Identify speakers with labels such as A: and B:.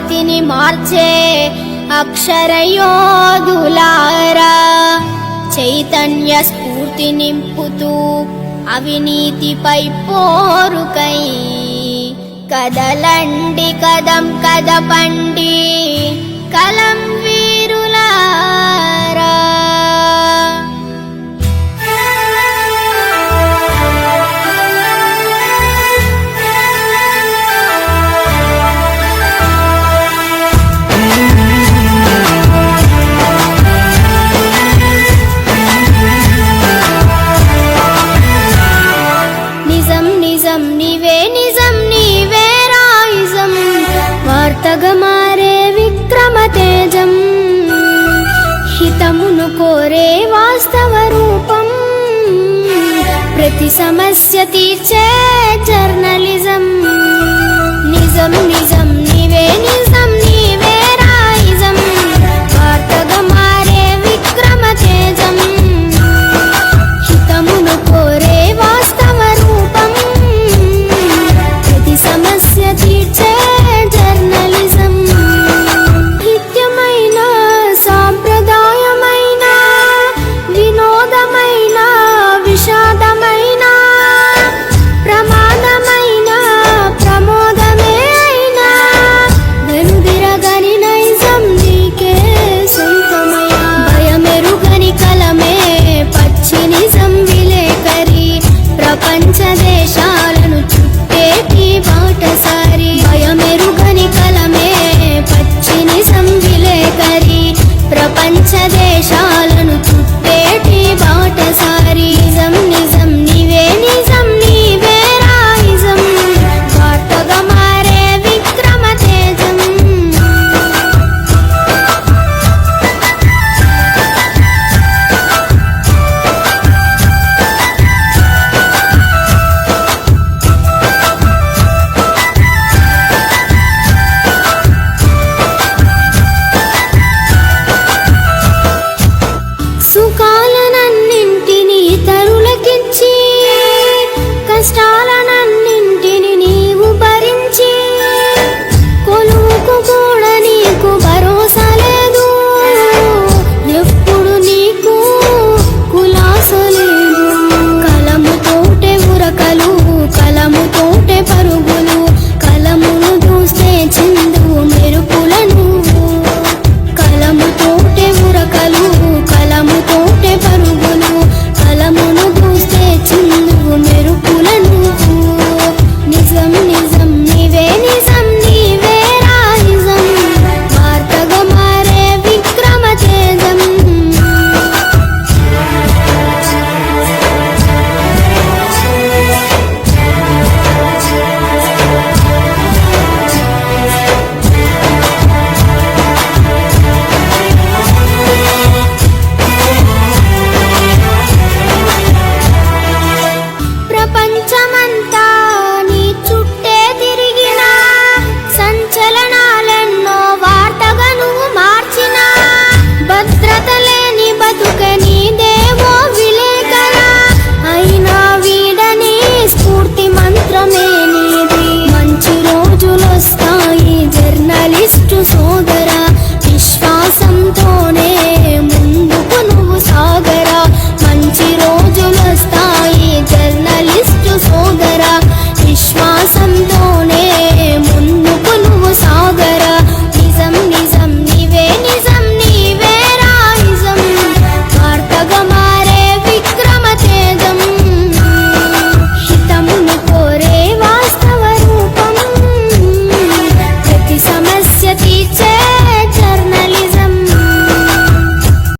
A: మార్చే అక్షరయోధులారా చైతన్య స్ఫూర్తి నింపుతూ అవినీతిపై పోరుకై కదలండి కదం కదపండి నీవే నిజం నీవే రాయిజం. వార్తగా మారే విక్రమ తేజం హితమును కోరే వాస్తవ రూపం. ప్రతి సమస్య తీర్చే జర్నలిజం. దేశాలను చుట్టేటి బాటసారి. భయమెరుగని కలమే పచ్చిని సంవిలేకరి. ప్రపంచ దేశా llorar.